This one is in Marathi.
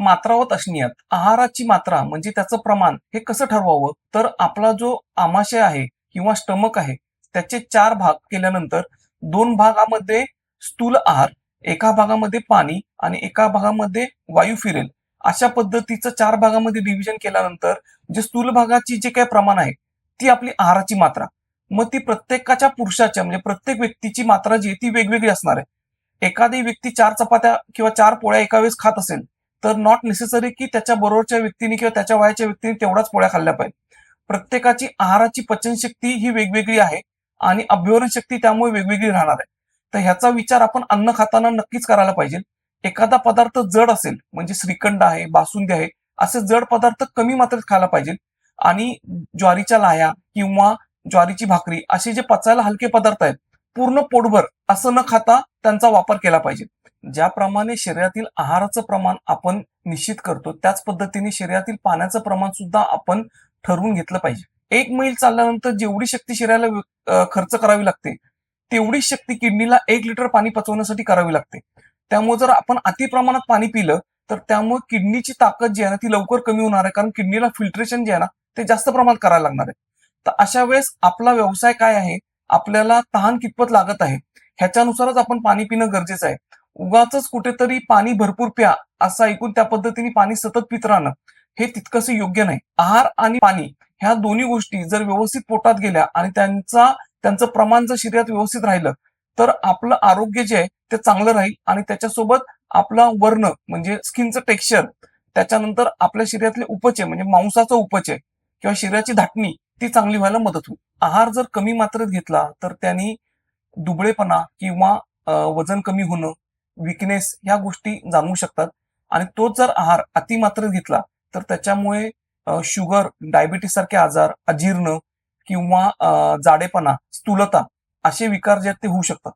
मात्रावत असण्यात. आहाराची मात्रा म्हणजे त्याचं प्रमाण हे कसं ठरवावं? तर आपला जो आमाशय आहे किंवा स्टमक आहे त्याचे चार भाग केल्यानंतर दोन भागामध्ये स्थूल आहार एका भागामध्ये पाणी आणि एका भागामध्ये वायू फिरेल. अशा पद्धतीचं चार भागामध्ये डिव्हिजन केल्यानंतर जे स्थूल भागाची जे काही प्रमाण आहे ती आपली आहाराची मात्रा. मग ती प्रत्येकाच्या पुरुषाच्या म्हणजे प्रत्येक व्यक्तीची मात्रा जी आहे ती वेगवेगळी असणार आहे. एखादी व्यक्ती चार चपात्या किंवा चार पोळ्या एका वेळेस खात असेल तर नॉट नेसेसरी की त्याच्या बरोबरच्या व्यक्तीने किंवा त्याच्या वयाच्या व्यक्तीने तेवढाच पोळ्या खाल्ल्या पाहिजे. प्रत्येकाची आहाराची पचनशक्ती ही वेगवेगळी आहे आणि अभ्यवरण शक्ती त्यामुळे वेगवेगळी राहणार आहे. तर ह्याचा विचार आपण अन्न खाताना नक्कीच करायला पाहिजे. एखादा पदार्थ जड असेल म्हणजे श्रीखंड आहे बासुंदी आहे असे जड पदार्थ कमी मात्रेत खायला पाहिजे. आणि ज्वारीच्या लाह्या किंवा ज्वारीची भाकरी असे जे पचायला हलके पदार्थ आहेत पूर्ण पोटभर असं न खाता त्यांचा वापर केला पाहिजे. ज्याप्रमाणे शरीरातील आहाराचं प्रमाण आपण निश्चित करतो त्याच पद्धतीने शरीरातील पाण्याचं प्रमाण सुद्धा आपण ठरवून घेतलं पाहिजे. एक मैल चालल्यानंतर जेवढी शक्ती शरीराला खर्च करावी लागते तेवढीच शक्ती किडनीला एक लिटर पाणी पचवण्यासाठी करावी लागते. त्यामुळे जर आपण अति प्रमाणात पाणी पिलं तर त्यामुळे किडनीची ताकद जी आहे ना ती लवकर कमी होणार आहे. कारण किडनीला फिल्ट्रेशन जे आहे ना ते जास्त प्रमाणात करायला लागणार आहे. तर अशा वेळेस आपला व्यवसाय काय आहे? आपल्याला तहान कितपत लागत आहे? ह्याच्यानुसारच आपण पाणी पिणं गरजेचं आहे. उगाच कुठेतरी पाणी भरपूर प्या असं ऐकून त्या पद्धतीने पाणी सतत पित राहणं हे तितकंसं योग्य नाही. आहार आणि पाणी ह्या दोन्ही गोष्टी जर व्यवस्थित पोटात गेल्या आणि त्यांचा त्यांचं प्रमाण जर शरीरात व्यवस्थित राहिलं तर आपलं आरोग्य जे आहे ते चांगलं राहील आणि त्याच्यासोबत आपला वर्ण म्हणजे स्किनचं टेक्स्चर त्याच्यानंतर आपल्या शरीरातले उपचय म्हणजे मांसाचा उपचय किंवा शरीराची धाटणी ती चांगली व्हायला मदत होईल. आहार जर कमी मात्रेत घेतला तर त्यांनी दुबळेपणा किंवा वजन कमी होणं विकनेस ह्या गोष्टी जाणवू शकतात. आणि तोच जर आहार अतिमात्र घेतला तर त्याच्यामुळे शुगर डायबिटीस सारखे आजार अजीर्ण किंवा जाडेपणा स्थूलता असे विकार जे आहेत ते होऊ शकतात.